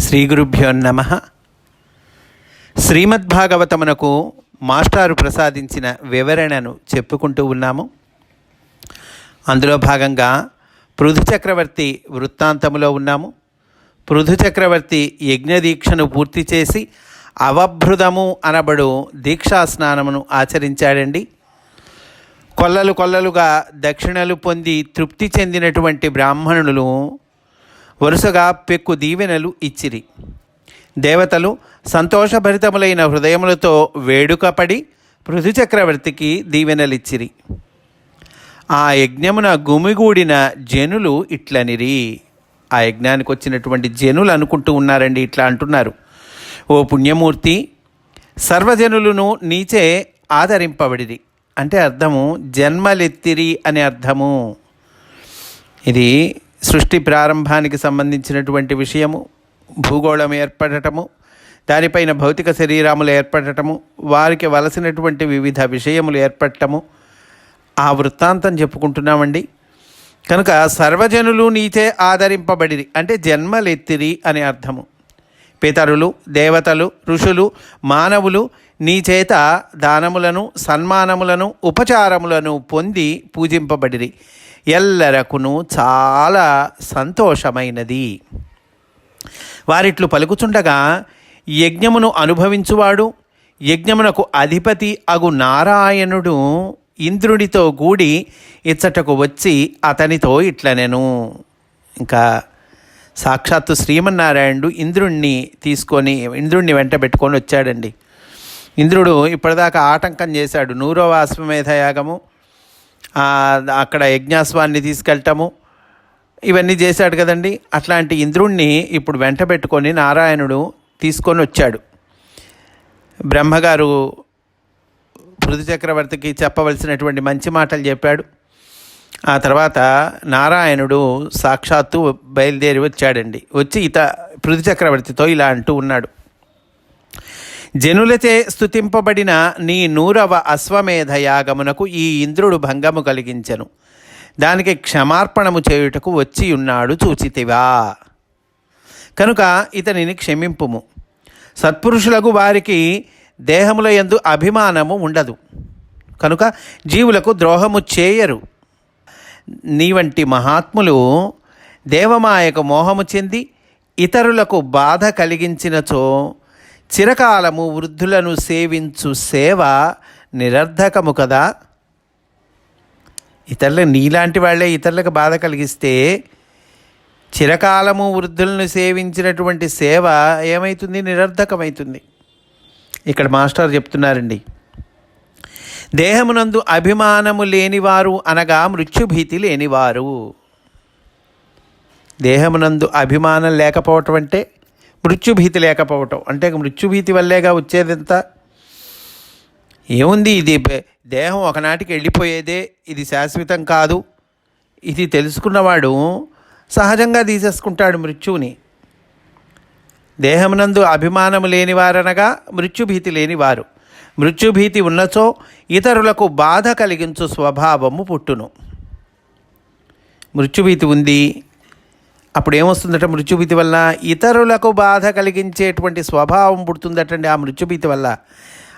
శ్రీ గురుభ్యో నమ. శ్రీమద్భాగవతమునకు మాస్టారు ప్రసాదించిన వివరణను చెప్పుకుంటూ ఉన్నాము. అందులో భాగంగా పృథు చక్రవర్తి వృత్తాంతములో ఉన్నాము. పృథు చక్రవర్తి యజ్ఞదీక్షను పూర్తి చేసి అవభృదము అనబడు దీక్షా స్నానమును ఆచరించాడండి. కొల్లలు కొల్లలుగా దక్షిణలు పొంది తృప్తి చెందినటువంటి బ్రాహ్మణులు వరుసగా పెక్కు దీవెనలు ఇచ్చిరి. దేవతలు సంతోషభరితములైన హృదయములతో వేడుకపడి పృథు చక్రవర్తికి దీవెనలిచ్చిరి. ఆ యజ్ఞమున గుమిగూడిన జనులు ఇట్లనిరి. ఆ యజ్ఞానికి వచ్చినటువంటి జనులు అనుకుంటూ ఉన్నారండి ఇట్లా అంటున్నారు. ఓ పుణ్యమూర్తి సర్వజనులను నీచే ఆదరింపబడిరి. అంటే అర్థము జన్మలెత్తిరి అనే అర్థము. ఇది సృష్టి ప్రారంభానికి సంబంధించినటువంటి విషయము భూగోళం ఏర్పడటము దానిపైన భౌతిక శరీరములు ఏర్పడటము వారికి వలసినటువంటి వివిధ విషయములు ఏర్పడటము ఆ వృత్తాంతం చెప్పుకుంటున్నామండి. కనుక సర్వజనులు నీచే ఆదరింపబడిరి అంటే జన్మలెత్తిరి అని అర్థము. పితరులు దేవతలు ఋషులు మానవులు నీ చేత దానములను సన్మానములను ఉపచారములను పొంది పూజింపబడిరి. ఎల్లరకును చాలా సంతోషమైనది. వారిట్లు పలుకుచుండగా యజ్ఞమును అనుభవించువాడు యజ్ఞమునకు అధిపతి అగు నారాయణుడు ఇంద్రుడితో గూడి ఇచ్చటకు వచ్చి అతనితో ఇట్లనెను. ఇంకా సాక్షాత్తు శ్రీమన్నారాయణుడు ఇంద్రుణ్ణి తీసుకొని ఇంద్రుణ్ణి వెంట పెట్టుకొని వచ్చాడండి. ఇంద్రుడు ఇప్పటిదాకా ఆటంకం చేశాడు. నూరవ అశ్వమేధ యాగము అక్కడ యజ్ఞాస్వాన్ని తీసుకెళ్ళటము ఇవన్నీ చేశాడు కదండి. అట్లాంటి ఇంద్రుణ్ణి ఇప్పుడు వెంట పెట్టుకొని నారాయణుడు తీసుకొని వచ్చాడు. బ్రహ్మగారు పృథు చక్రవర్తికి చెప్పవలసినటువంటి మంచి మాటలు చెప్పాడు. ఆ తర్వాత నారాయణుడు సాక్షాత్తు బయలుదేరి వచ్చాడండి. వచ్చి ఇత పృథు చక్రవర్తితో ఇలా అంటూ ఉన్నాడు. జనులచే స్తుతింపబడిన నీ నూరవ అశ్వమేధ యాగమునకు ఈ ఇంద్రుడు భంగము కలిగించెను. దానికి క్షమార్పణము చేయుటకు వచ్చి ఉన్నాడు చూచితివా. కనుక ఇతనిని క్షమింపుము. సత్పురుషులకు వారికి దేహముల ఎందు అభిమానము ఉండదు. కనుక జీవులకు ద్రోహము చేయరు. నీ వంటి మహాత్ములు దేవమాయకు మోహము చెంది ఇతరులకు బాధ కలిగించినచో చిరకాలము వృద్ధులను సేవించు సేవ నిరర్ధకము కదా. ఇతరుల నీలాంటి వాళ్ళే ఇతరులకు బాధ కలిగిస్తే చిరకాలము వృద్ధులను సేవించినటువంటి సేవ ఏమవుతుంది నిరర్ధకమవుతుంది ఇక్కడ మాస్టర్ చెప్తున్నారండి. దేహమునందు అభిమానము లేనివారు అనగా మృత్యుభీతి లేనివారు. దేహమునందు అభిమానం లేకపోవటం అంటే మృత్యుభీతి లేకపోవటం. అంటే మృత్యుభీతి వల్లేగా వచ్చేదంతా? ఏముంది ఇది? దేహం ఒకనాటికి వెళ్ళిపోయేదే. ఇది శాశ్వతం కాదు. ఇది తెలుసుకున్నవాడు సహజంగా తీసేసుకుంటాడు మృత్యువుని. దేహమునందు అభిమానము లేనివారనగా మృత్యుభీతి లేనివారు. మృత్యుభీతి ఉన్నచో ఇతరులకు బాధ కలిగించు స్వభావము పుట్టును. మృత్యుభీతి ఉంది. అప్పుడు ఏమొస్తుందట మృత్యుభీతి వల్ల? ఇతరులకు బాధ కలిగించేటువంటి స్వభావం పుడుతుందటండి ఆ మృత్యుభీతి వల్ల.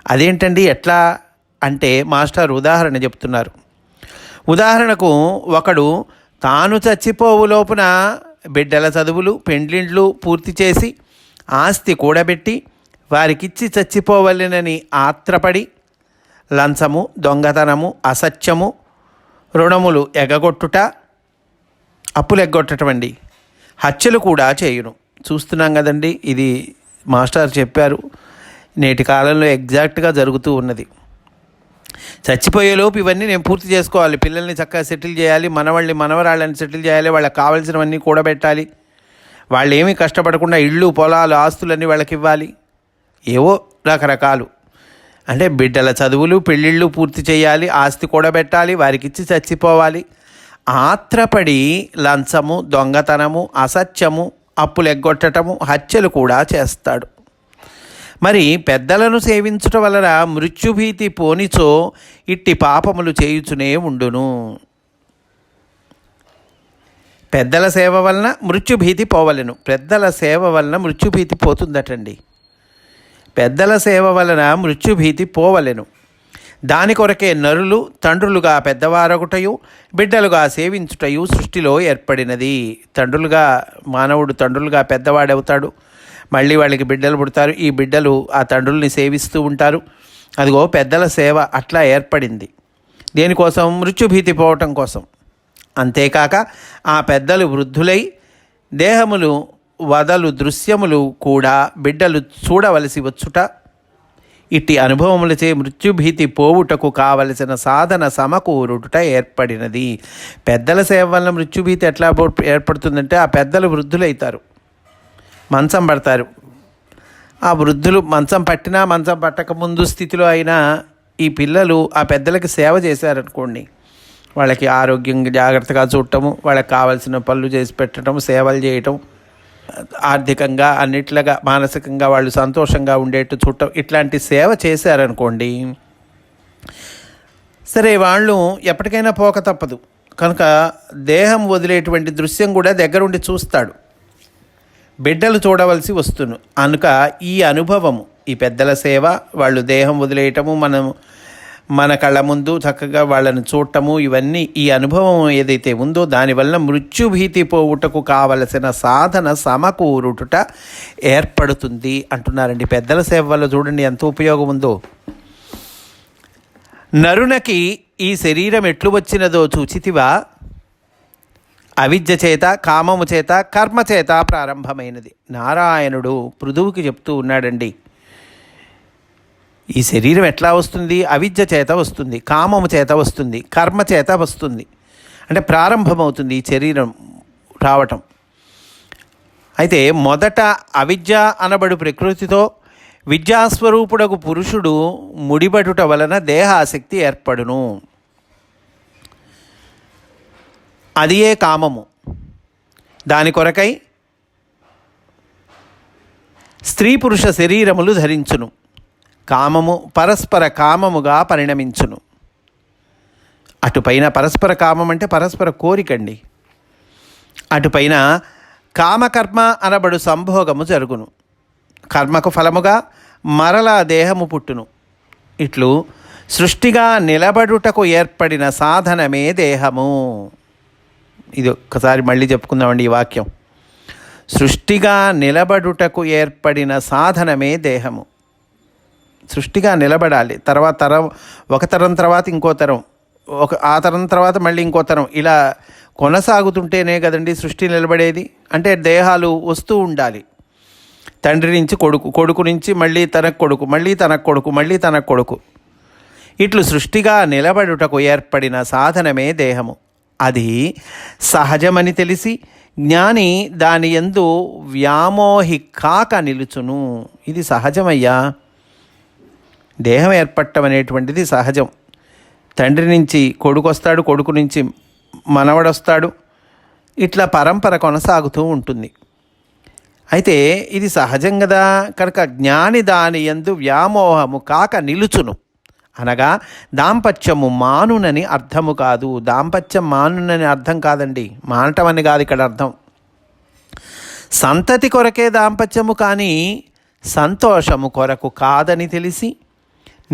అదేంటండి? ఎట్లా అంటే మాస్టర్ ఉదాహరణ చెప్తున్నారు. ఉదాహరణకు ఒకడు తాను చచ్చిపోవు లోపున బిడ్డల చదువులు పెండ్లిండ్లు పూర్తి చేసి ఆస్తి కూడబెట్టి వారికిచ్చి చచ్చిపోవలెనని ఆత్రపడి లంచము దొంగతనము అసత్యము రుణములు ఎగగొట్టుట అప్పులు ఎగ్గొట్టటం అండి హత్యలు కూడా చేయును. చూస్తున్నాం కదండి ఇది మాస్టర్ చెప్పారు నేటి కాలంలో ఎగ్జాక్ట్గా జరుగుతూ ఉన్నది. చచ్చిపోయేలోపు ఇవన్నీ నేను పూర్తి చేసుకోవాలి. పిల్లల్ని చక్కగా సెటిల్ చేయాలి మనవాళ్ళని మనవరాళ్ళని సెటిల్ చేయాలి వాళ్ళకి కావాల్సినవన్నీ కూడబెట్టాలి వాళ్ళు ఏమీ కష్టపడకుండా ఇళ్ళు పొలాలు ఆస్తులన్నీ వాళ్ళకి ఇవ్వాలి ఏవో రకరకాలు. అంటే బిడ్డల చదువులు పెళ్ళిళ్ళు పూర్తి చేయాలి ఆస్తి కూడబెట్టాలి వారికి ఇచ్చి చచ్చిపోవాలి. ఆత్రపడి లంచము దొంగతనము అసత్యము అప్పులు ఎగ్గొట్టటము హత్యలు కూడా చేస్తాడు. మరి పెద్దలను సేవించుట వలన మృత్యుభీతి పోనిచో ఇట్టి పాపములు చేయుచునే ఉండును. పెద్దల సేవ వలన మృత్యుభీతి పోవలెను. పెద్దల సేవ వలన మృత్యుభీతి పోతుందటండి. పెద్దల సేవ వలన మృత్యుభీతి పోవలెను. దాని కొరకే నరులు తండ్రులుగా పెద్దవారొకటయు బిడ్డలుగా సేవించుటయు సృష్టిలో ఏర్పడినది. తండ్రులుగా మానవుడు తండ్రులుగా పెద్దవాడవుతాడు. మళ్ళీ వాళ్ళకి బిడ్డలు పుడతారు. ఈ బిడ్డలు ఆ తండ్రుల్ని సేవిస్తూ ఉంటారు. అదిగో పెద్దల సేవ అట్లా ఏర్పడింది. దేనికోసం? మృత్యుభీతి పోవటం కోసం. అంతేకాక ఆ పెద్దలు వృద్ధులై దేహములు వదలు దృశ్యములు కూడా బిడ్డలు చూడవలసి వచ్చుట ఇట్టి అనుభవములచే మృత్యుభీతి పోవుటకు కావలసిన సాధన సమకూరుట ఏర్పడినది. పెద్దల సేవ వలన మృత్యుభీతి ఎట్లా ఏర్పడుతుందంటే ఆ పెద్దలు వృద్ధులైతారు. మంచం పడతారు. ఆ వృద్ధులు మంచం పట్టినా మంచం పట్టక ముందు స్థితిలో అయినా ఈ పిల్లలు ఆ పెద్దలకి సేవ చేశారనుకోండి. వాళ్ళకి ఆరోగ్యం జాగ్రత్తగా చూడటము వాళ్ళకి కావాల్సిన పనులు చేసి పెట్టడం సేవలు చేయటం ఆర్థికంగా అన్నిట్లుగా మానసికంగా వాళ్ళు సంతోషంగా ఉండేట్టు చూడటం ఇట్లాంటి సేవ చేశారనుకోండి సరే వాళ్ళు ఎప్పటికైనా పోక తప్పదు. కనుక దేహం వదిలేటువంటి దృశ్యం కూడా దగ్గరుండి చూస్తాడు. బిడ్డలు చూడవలసి వస్తును. కనుక ఈ అనుభవము ఈ పెద్దల సేవ వాళ్ళు దేహం వదిలేయటము మనం మన కళ్ళ ముందు చక్కగా వాళ్ళని చూడటము ఇవన్నీ ఈ అనుభవం ఏదైతే ఉందో దానివల్ల మృత్యుభీతి పోవుటకు కావలసిన సాధన సమకూరుట ఏర్పడుతుంది అంటున్నారండి. పెద్దల సేవ వల్ల చూడండి ఎంత ఉపయోగం ఉందో. నరునకి ఈ శరీరం ఎట్లు వచ్చినదో చూచితివా? అవిద్య చేత కామము చేత కర్మ చేత ప్రారంభమైనది. నారాయణుడు పృథువుకి చెప్తూ ఉన్నాడండి. ఈ శరీరం ఎట్లా వస్తుంది? అవిద్య చేత వస్తుంది కామము చేత వస్తుంది కర్మ చేత వస్తుంది. అంటే ప్రారంభమవుతుంది ఈ శరీరం రావటం. అయితే మొదట అవిద్య అనబడు ప్రకృతితో విద్యాస్వరూపుడకు పురుషుడు ముడిబడుట వలన దేహాసక్తి ఏర్పడును. అది ఏ కామము? దాని కొరకై స్త్రీ పురుష శరీరములు ధరించును. కామము పరస్పర కామముగా పరిణమించును. అటుపైన పరస్పర కామం అంటే పరస్పర కోరికండి అటుపైన కామకర్మ అనబడు సంభోగము జరుగును. కర్మకు ఫలముగా మరలా దేహము పుట్టును. ఇట్లు సృష్టిగా నిలబడుటకు ఏర్పడిన సాధనమే దేహము. ఇది ఒక్కసారి మళ్ళీ చెప్పుకుందామండి ఈ వాక్యం. సృష్టిగా నిలబడుటకు ఏర్పడిన సాధనమే దేహము. సృష్టిగా నిలబడాలి. తర్వాత తరం ఒక తరం తర్వాత ఇంకో తరం ఒక ఆ తరం తర్వాత మళ్ళీ ఇంకో తరం. ఇలా కొనసాగుతుంటేనే కదండి సృష్టి నిలబడేది. అంటే దేహాలు వస్తూ ఉండాలి. తండ్రి నుంచి కొడుకు కొడుకు నుంచి మళ్ళీ తనకు కొడుకు మళ్ళీ తనకు కొడుకు మళ్ళీ తనకు కొడుకు. ఇట్లు సృష్టిగా నిలబడుటకు ఏర్పడిన సాధనమే దేహము. అది సహజమని తెలిసి జ్ఞాని దాని ఎందు వ్యామోహి కాక నిలుచును. ఇది సహజమయ్యా? దేహం ఏర్పడటం అనేటువంటిది సహజం. తండ్రి నుంచి కొడుకు వస్తాడు కొడుకు నుంచి మనవడొస్తాడు. ఇట్లా పరంపర కొనసాగుతూ ఉంటుంది. అయితే ఇది సహజం కదా కనుక జ్ఞాని దాని ఎందు వ్యామోహము కాక నిలుచును. అనగా దాంపత్యము మానునని అర్థము కాదు. దాంపత్యం మానునని అర్థం కాదండి. మానటం అని కాదు ఇక్కడ అర్థం. సంతతి కొరకే దాంపత్యము కానీ సంతోషము కొరకు కాదని తెలిసి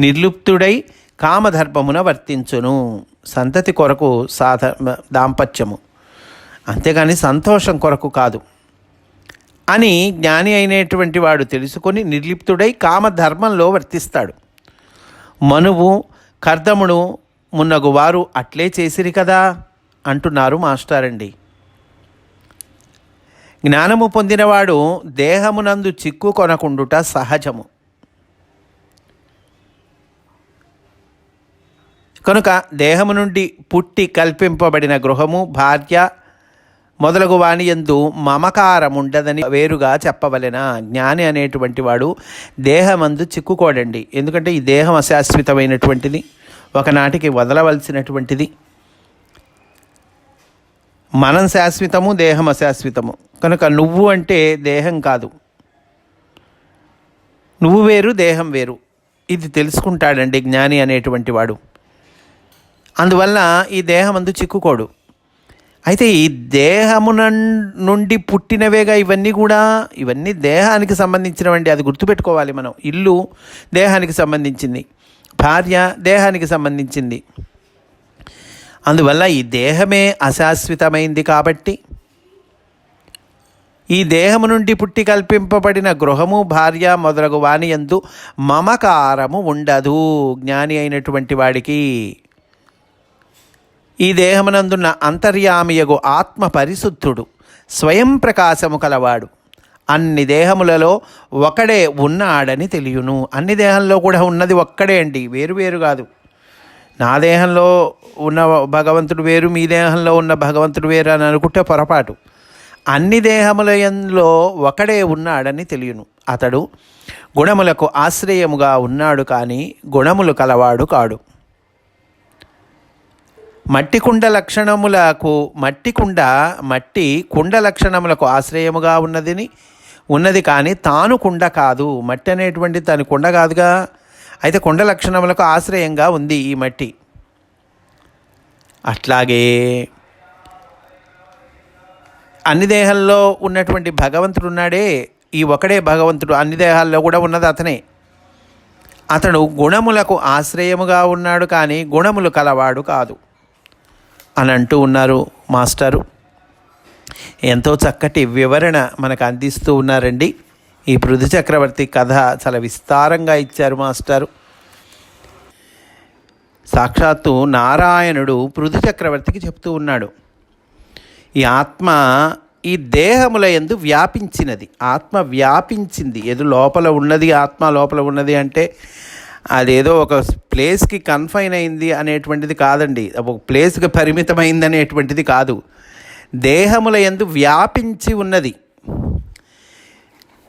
నిర్లుప్తుడై కామధర్మమున వర్తించును. సంతతి కొరకు సాధ దాంపత్యము. అంతేగాని సంతోషం కొరకు కాదు. అని జ్ఞాని అయినటువంటి వాడు తెలుసుకొని నిర్లిప్తుడై కామధర్మంలో వర్తిస్తాడు. మనువు కర్దమును మున్నగు వారు అట్లే చేసిరి కదా? అంటున్నారు మాస్టారండి. జ్ఞానము పొందినవాడు దేహమునందు చిక్కు కొనకుండుట సహజము. కనుక దేహము నుండి పుట్టి కల్పింపబడిన గృహము భార్య మొదలగు వాణి ఎందు మమకారముండదని వేరుగా చెప్పవలెనా? జ్ఞాని అనేటువంటి వాడు దేహమందు చిక్కుకోడండి. ఎందుకంటే ఈ దేహం అశాశ్వతమైనటువంటిది. ఒకనాటికి వదలవలసినటువంటిది. మనం శాశ్వతము దేహం అశాశ్వతము. కనుక నువ్వు అంటే దేహం కాదు. నువ్వు వేరు దేహం వేరు. ఇది తెలుసుకుంటాడండి జ్ఞాని అనేటువంటి వాడు. అందువల్ల ఈ దేహం అందు చిక్కుకోడు. అయితే ఈ దేహము నుండి పుట్టినవేగా ఇవన్నీ కూడా ఇవన్నీ దేహానికి సంబంధించినవండి. అది గుర్తుపెట్టుకోవాలి మనం. ఇల్లు దేహానికి సంబంధించింది. భార్య దేహానికి సంబంధించింది. అందువల్ల ఈ దేహమే అశాశ్వతమైంది కాబట్టి ఈ దేహము నుండి పుట్టి కల్పింపబడిన గృహము భార్య మొదలగు వాని మమకారము ఉండదు. జ్ఞాని అయినటువంటి వాడికి ఈ దేహమునందున్న అంతర్యామియగు ఆత్మ పరిశుద్ధుడు స్వయం ప్రకాశము కలవాడు. అన్ని దేహములలో ఒకడే ఉన్నాడని తెలియను. అన్ని దేహంలో కూడా ఉన్నది ఒక్కడే అండి వేరు వేరు కాదు. నా దేహంలో ఉన్న భగవంతుడు వేరు మీ దేహంలో ఉన్న భగవంతుడు వేరు అని అనుకుంటే పొరపాటు. అన్ని దేహములయంలో ఒకడే ఉన్నాడని తెలియను. అతడు గుణములకు ఆశ్రయముగా ఉన్నాడు కానీ గుణములు కలవాడు కాడు. మట్టి కుండ లక్షణములకు మట్టి కుండ మట్టి కుండ లక్షణములకు ఆశ్రయముగా ఉన్నదిని ఉన్నది కానీ తాను కుండ కాదు. మట్టి అనేటువంటి తను కుండ కాదుగా. అయితే కుండ లక్షణములకు ఆశ్రయంగా ఉంది ఈ మట్టి. అట్లాగే అన్ని దేహాల్లో ఉన్నటువంటి భగవంతుడు ఉన్నాడే. ఈ ఒకడే భగవంతుడు అన్ని దేహాల్లో కూడా ఉన్నది అతనే. అతడు గుణములకు ఆశ్రయముగా ఉన్నాడు కానీ గుణములు కలవాడు కాదు. అని అంటూ ఉన్నారు మాస్టరు. ఎంతో చక్కటి వివరణ మనకు అందిస్తూ ఉన్నారండి. ఈ పృథు చక్రవర్తి కథ చాలా విస్తారంగా ఇచ్చారు మాస్టారు. సాక్షాత్తు నారాయణుడు పృథు చక్రవర్తికి చెప్తూ ఉన్నాడు. ఈ ఆత్మ ఈ దేహముల ఎందు వ్యాపించినది. ఆత్మ వ్యాపించింది. ఏదో లోపల ఉన్నది ఆత్మ లోపల ఉన్నది అంటే అదేదో ఒక ప్లేస్కి కన్ఫైన్ అయింది అనేటువంటిది కాదండి. ఒక ప్లేస్కి పరిమితమైంది అనేటువంటిది కాదు. దేహముల ఎందు వ్యాపించి ఉన్నది.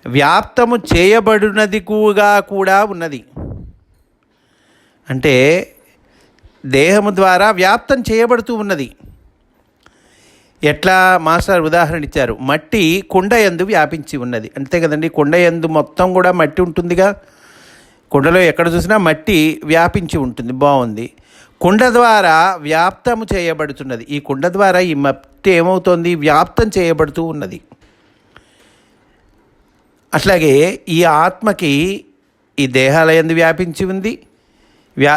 వ్యాప్తము చేయబడినది కూడా కూడా ఉన్నది. అంటే దేహము ద్వారా వ్యాప్తం చేయబడుతూ ఉన్నది. ఎట్లా మాస్టర్ ఉదాహరణ ఇచ్చారు? మట్టి కుండ ఎందు వ్యాపించి ఉన్నది. అంతే కదండి కుండ ఎందు మొత్తం కూడా మట్టి ఉంటుందిగా. కుండలో ఎక్కడ చూసినా మట్టి వ్యాపించి ఉంటుంది బాగుంది. కుండ ద్వారా వ్యాప్తము చేయబడుతున్నది. ఈ కుండ ద్వారా ఈ మట్టి ఏమవుతోంది? వ్యాప్తం చేయబడుతూ ఉన్నది. అట్లాగే ఈ ఆత్మకి ఈ దేహాలయందు వ్యాపించి ఉంది? వ్యా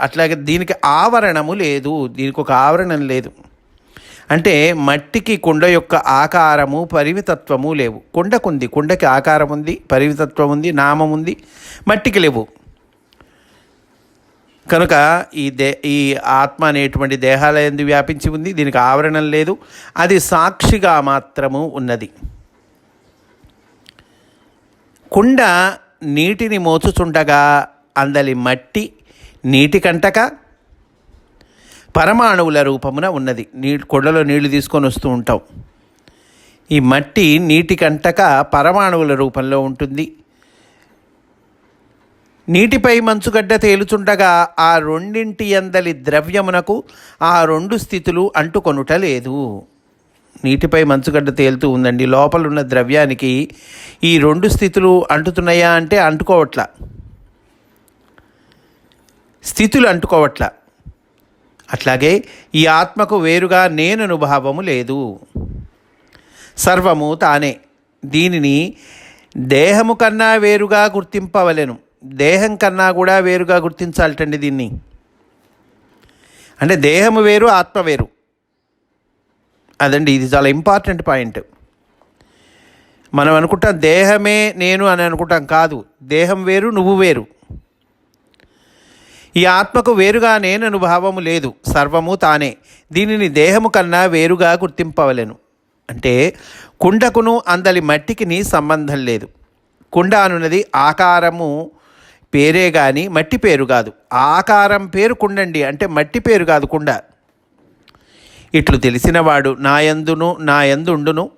అట్లాగే దీనికి ఆవరణము లేదు. దీనికి ఒక ఆవరణం లేదు. అంటే మట్టికి కుండ యొక్క ఆకారము పరిమితత్వము లేవు. కుండకుంది కుండకి ఆకారం ఉంది పరిమితత్వం ఉంది నామం ఉంది మట్టికి లేవు. కనుక ఈ దే ఈ ఆత్మ అనేటువంటి దేహాలయందు వ్యాపించి ఉంది దీనికి ఆవరణం లేదు అది సాక్షిగా మాత్రము ఉన్నది. కుండ నీటిని మోచుచుండగా అందలి మట్టి నీటి కంటక పరమాణువుల రూపమున ఉన్నది. నీ కొండలో నీళ్ళు తీసుకొని వస్తూ ఉంటాం ఈ మట్టి నీటి కంటక పరమాణువుల రూపంలో ఉంటుంది. నీటిపై మంచుగడ్డ తేలుచుండగా ఆ రెండింటి అందలి ద్రవ్యమునకు ఆ రెండు స్థితులు అంటుకొనుట లేదు. నీటిపై మంచుగడ్డ తేలుతూ ఉందండి. లోపల ఉన్న ద్రవ్యానికి ఈ రెండు స్థితులు అంటుతున్నాయా అంటే అంటుకోవట్ల. స్థితులు అంటుకోవట్ల. అట్లాగే ఈ ఆత్మకు వేరుగా నేను భావము లేదు. సర్వము తానే. దీనిని దేహము కన్నా వేరుగా గుర్తింపవలెను. దేహం కన్నా కూడా వేరుగా గుర్తించాలటండి దీన్ని. అంటే దేహము వేరు ఆత్మ వేరు. అదండి ఇది చాలా ఇంపార్టెంట్ పాయింట్. మనం అనుకుంటాం దేహమే నేను అని అనుకుంటాం కాదు. దేహం వేరు నువ్వు వేరు. ఈ ఆత్మకు వేరుగా నేను లేదు సర్వము తానే. దీనిని దేహము కన్నా వేరుగా గుర్తింపవలెను. అంటే కుండకును అందలి మట్టికిని సంబంధం లేదు. కుండ అనున్నది ఆకారము పేరే కానీ మట్టి పేరు కాదు. ఆకారం పేరు కుండండి అంటే మట్టి పేరు కాదు కుండ. ఇట్లు తెలిసినవాడు నాయందును నాయందుండును.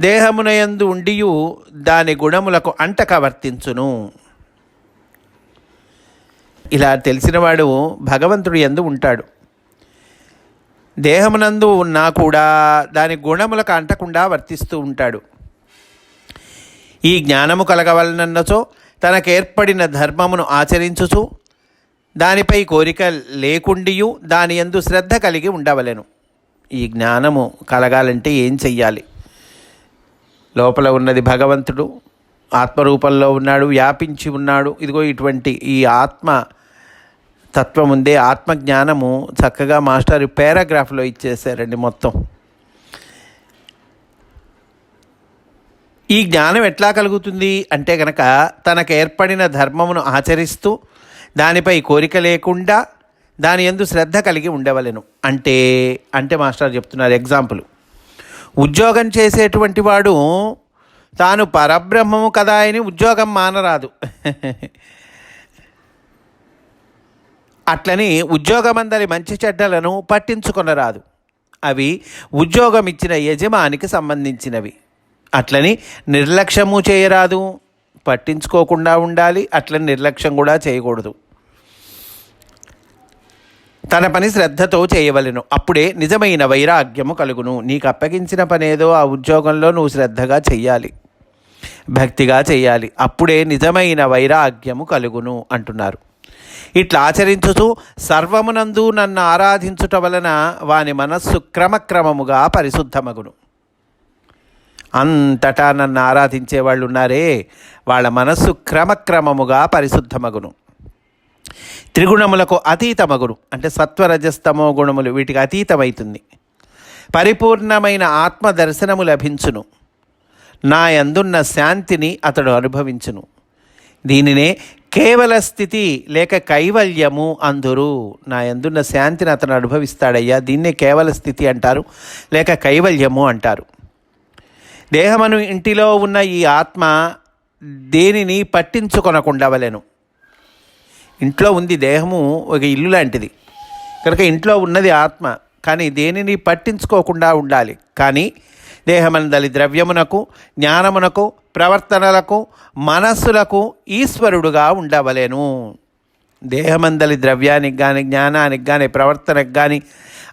దేహమునయందు ఉండియు దాని గుణములకు అంటక వర్తించును. ఇలా తెలిసినవాడు భగవంతుడు ఎందు ఉంటాడు. దేహమునందు ఉన్నా కూడా దాని గుణములకు అంటకుండా వర్తిస్తూ ఉంటాడు. ఈ జ్ఞానము కలగవలనన్నచో తనకేర్పడిన ధర్మమును ఆచరించుచు దానిపై కోరిక లేకుండియు దాని ఎందు శ్రద్ధ కలిగి ఉండవలెను. ఈ జ్ఞానము కలగాలంటే ఏం చెయ్యాలి? లోపల ఉన్నది భగవంతుడు ఆత్మరూపంలో ఉన్నాడు వ్యాపించి ఉన్నాడు. ఇదిగో ఇటువంటి ఈ ఆత్మ తత్వం ఉందే ఆత్మజ్ఞానము చక్కగా మాస్టర్ పారాగ్రాఫ్లో ఇచ్చేసారండి మొత్తం. ఈ జ్ఞానం ఎట్లా కలుగుతుంది అంటే కనుక తనకు ఏర్పడిన ధర్మమును ఆచరిస్తూ దానిపై కోరిక లేకుండా దాని ఎందు శ్రద్ధ కలిగి ఉండవలెను. అంటే అంటే మాస్టర్ చెప్తున్నారు ఎగ్జాంపుల్. ఉద్యోగం చేసేటువంటి వాడు తాను పరబ్రహ్మము కదా అని ఉద్యోగం మానరాదు. అట్లని ఉద్యోగమందరి మంచి చెడ్డలను పట్టించుకొనరాదు. అవి ఉద్యోగం ఇచ్చిన యజమానికి సంబంధించినవి. అట్లని నిర్లక్ష్యము చేయరాదు. పట్టించుకోకుండా ఉండాలి. అట్లని నిర్లక్ష్యం కూడా చేయకూడదు. తన పని శ్రద్ధతో చేయవలెను. అప్పుడే నిజమైన వైరాగ్యము కలుగును. నీకు అప్పగించిన పనేదో ఆ ఉద్యోగంలో నువ్వు శ్రద్ధగా చెయ్యాలి. భక్తిగా చేయాలి అప్పుడే నిజమైన వైరాగ్యము కలుగును అంటున్నారు. ఇట్లా ఆచరించుతూ సర్వమునందు నన్ను ఆరాధించుట వలన వాని మనస్సు క్రమక్రమముగా పరిశుద్ధమగును. అంతటా నన్ను ఆరాధించే వాళ్ళు ఉన్నారే వాళ్ళ మనస్సు క్రమక్రమముగా పరిశుద్ధమగును. త్రిగుణములకు అతీతమగును. అంటే సత్వరజస్తమో గుణములు వీటికి అతీతమవుతుంది పరిపూర్ణమైన ఆత్మ దర్శనము లభించును. నా యందున్న శాంతిని అతడు అనుభవించును. దీనినే కేవల స్థితి లేక కైవల్యము అందురు. నా ఎందున్న శాంతిని అతను అనుభవిస్తాడయ్యా. దీన్నే కేవల స్థితి అంటారు లేక కైవల్యము అంటారు. దేహమను ఇంటిలో ఉన్న ఈ ఆత్మ దేనిని పట్టించుకొనకుండవలేను. ఇంట్లో ఉంది దేహము ఒక ఇల్లు లాంటిది. కనుక ఇంట్లో ఉన్నది ఆత్మ కానీ దేనిని పట్టించుకోకుండా ఉండాలి. కానీ దేహమందలి ద్రవ్యమునకు జ్ఞానమునకు ప్రవర్తనలకు మనస్సులకు ఈశ్వరుడుగా ఉండవలేను. దేహమందలి ద్రవ్యానికి కానీ జ్ఞానానికి కానీ ప్రవర్తనకు కానీ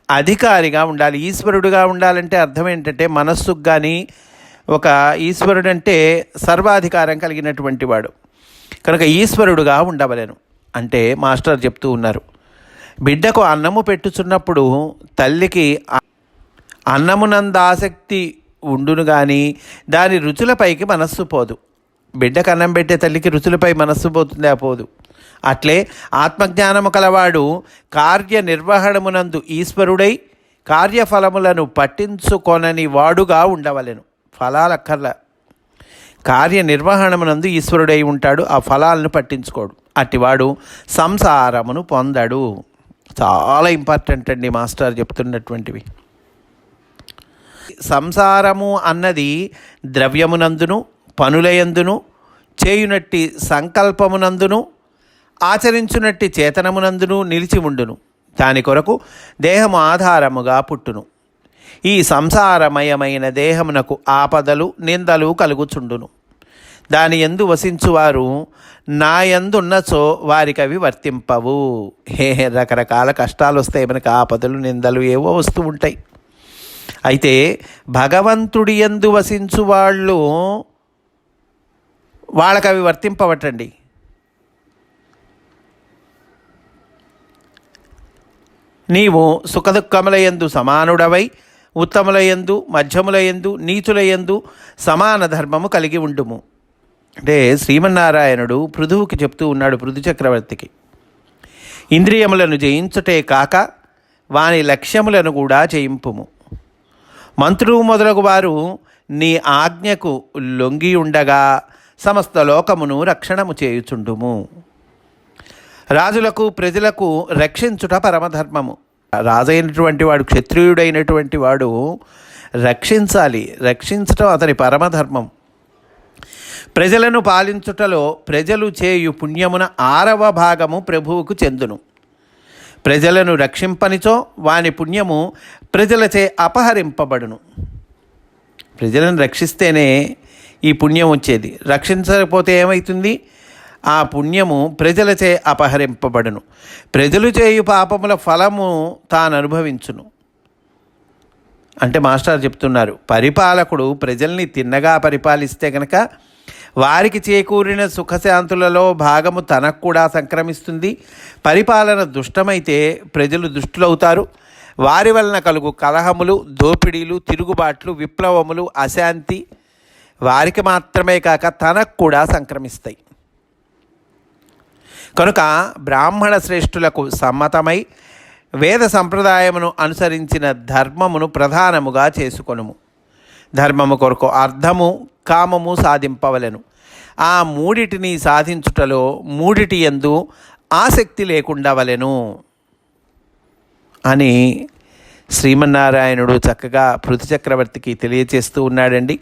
అధికారిగా ఉండాలి. ఈశ్వరుడుగా ఉండాలంటే అర్థం ఏంటంటే మనస్సుకు కానీ ఒక ఈశ్వరుడు అంటే సర్వాధికారం కలిగినటువంటి వాడు. కనుక ఈశ్వరుడుగా ఉండవలేను. అంటే మాస్టర్ చెప్తూ ఉన్నారు. బిడ్డకు అన్నము పెట్టుచున్నప్పుడు తల్లికి అన్నమునంద ఆసక్తి ఉండును కానీ దాని రుచులపైకి మనస్సు పోదు. బిడ్డకు అన్నం పెట్టే తల్లికి రుచులపై మనస్సు పోతుందే? పోదు. అట్లే ఆత్మజ్ఞానము కలవాడు కార్యనిర్వహణమునందు ఈశ్వరుడై కార్యఫలములను పట్టించుకొనని వాడుగా ఉండవలెను. ఫలాలక్కర్ల కార్యనిర్వహణమునందు ఈశ్వరుడై ఉంటాడు ఆ ఫలాలను పట్టించుకోడు. అట్టివాడు సంసారమును పొందడు. చాలా ఇంపార్టెంట్ అండి మాస్టర్ చెప్తున్నటువంటివి. సంసారము అన్నది ద్రవ్యమునందును పనులయందును చేయునట్టి సంకల్పమునందును ఆచరించునట్టి చేతనమునందును నిలిచి ఉండును. దాని కొరకు దేహము ఆధారముగా పుట్టును. ఈ సంసారమయమైన దేహమునకు ఆపదలు నిందలు కలుగుచుండును. దాని ఎందు వసించువారు నా ఎందున్నచో వారికి అవి వర్తింపవు. హే రకరకాల కష్టాలు వస్తాయి మనకు ఆపదలు నిందలు ఏవో వస్తూ ఉంటాయి. అయితే భగవంతుడి ఎందు వసించు వాళ్ళు వాళ్ళకి అవి వర్తింపవటండి. నీవు సుఖదుఖములయందు సమానుడవై ఉత్తములయందు మధ్యములయందు నీచులయందు సమాన ధర్మము కలిగి ఉండుము. అంటే శ్రీమన్నారాయణుడు పృథువుకి చెప్తూ ఉన్నాడు పృథు చక్రవర్తికి. ఇంద్రియములను జయించుటే కాక వాని లక్ష్యములను కూడా జయింపుము. మంత్రులు మొదలగు వారు నీ ఆజ్ఞకు లొంగి ఉండగా సమస్త లోకమును రక్షణము చేయుచుండుము. రాజులకు ప్రజలకు రక్షించుట పరమధర్మము. రాజైనటువంటి వాడు క్షత్రియుడైనటువంటి వాడు రక్షించాలి. రక్షించటం అతని పరమధర్మం. ప్రజలను పాలించుటలో ప్రజలు చేయు పుణ్యమున ఆరవ భాగము ప్రభువుకు చెందును. ప్రజలను రక్షింపనిచో వాని పుణ్యము ప్రజలచే అపహరింపబడును. ప్రజలను రక్షిస్తేనే ఈ పుణ్యం వచ్చేది. రక్షించకపోతే ఏమవుతుంది ఆ పుణ్యము ప్రజలచే అపహరింపబడును. ప్రజలు చేయు పాపముల ఫలము తాను అనుభవించును అంటే మాస్టర్ చెప్తున్నారు పరిపాలకుడు ప్రజల్ని తిన్నగా పరిపాలిస్తే కనుక వారికి చేకూరిన సుఖశాంతులలో భాగము తనకు కూడా సంక్రమిస్తుంది. పరిపాలన దుష్టమైతే ప్రజలు దుష్టులవుతారు. వారి వలన కలుగు కలహములు దోపిడీలు తిరుగుబాట్లు విప్లవములు అశాంతి వారికి మాత్రమే కాక తనకు కూడా సంక్రమిస్తాయి. కనుక బ్రాహ్మణ శ్రేష్ఠులకు సమ్మతమై వేద సంప్రదాయమును అనుసరించిన ధర్మమును ప్రధానముగా చేసుకొనుము. ధర్మము కొరకు అర్థము కామము సాధింపవలెను. ఆ మూడిటిని సాధించుటలో మూడిటి ఎందు ఆసక్తి లేకుండా వలెను. అని శ్రీమన్నారాయణుడు చక్కగా పృథు చక్రవర్తికి తెలియచేస్తూ ఉన్నాడండి.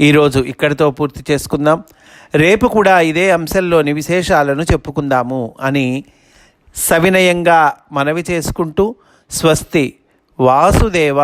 ఈరోజు ఇక్కడితో పూర్తి చేసుకుందాం. రేపు కూడా ఇదే అంశంలోని విశేషాలను చెప్పుకుందాము అని సవినయంగా మనవి చేసుకుంటూ స్వస్తి వాసుదేవ.